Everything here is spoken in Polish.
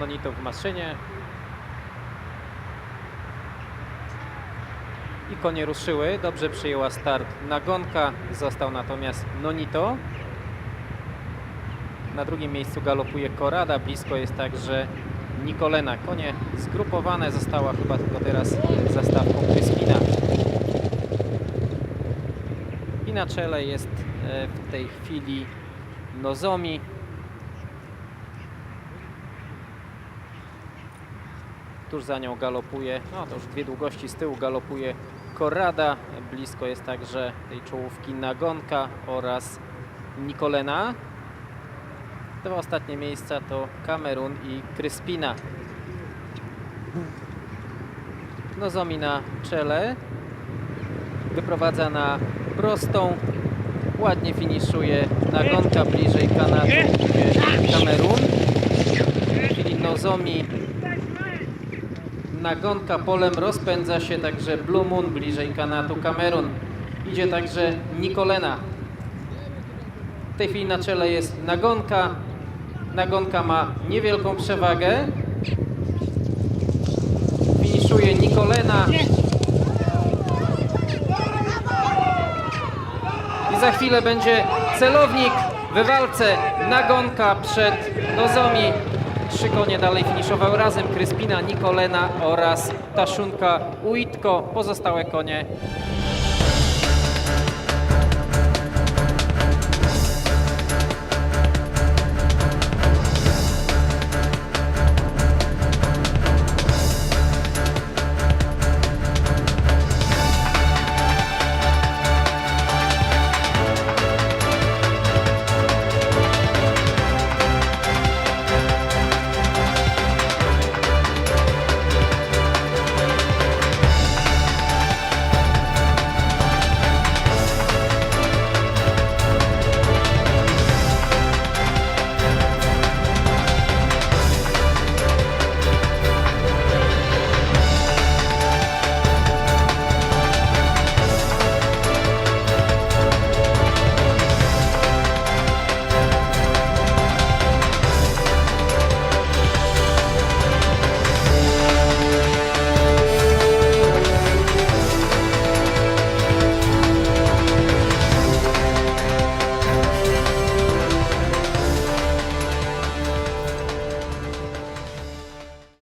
Nonito w maszynie. I konie ruszyły. Dobrze przyjęła start Nagonka. Został natomiast Nonito. Na drugim miejscu galopuje Korada. Blisko jest także Nikolena. Konie zgrupowane. Została chyba tylko teraz zastawką Kryspina. I na czele jest e, w tej chwili Nozomi. Tuż za nią galopuje, no to już dwie długości z tyłu galopuje Korada. Blisko jest także tej czołówki Nagonka oraz Nikolena. Dwa ostatnie miejsca to Kamerun i Kryspina. Nozomi na czele. Wyprowadza na prostą. Ładnie finiszuje Nagonka bliżej idzie Kamerun. Chwili Nozomi Nagonka polem rozpędza się także Blue Moon bliżej Kanatu Kamerun. Idzie także Nikolena. W tej chwili na czele jest Nagonka. Nagonka ma niewielką przewagę. Finiszuje Nikolena. I za chwilę będzie celownik w walce Nagonka przed Nozomi. Trzy konie dalej finiszowały razem. Kryspina, Nikolena oraz Taszunka Uitko. Pozostałe konie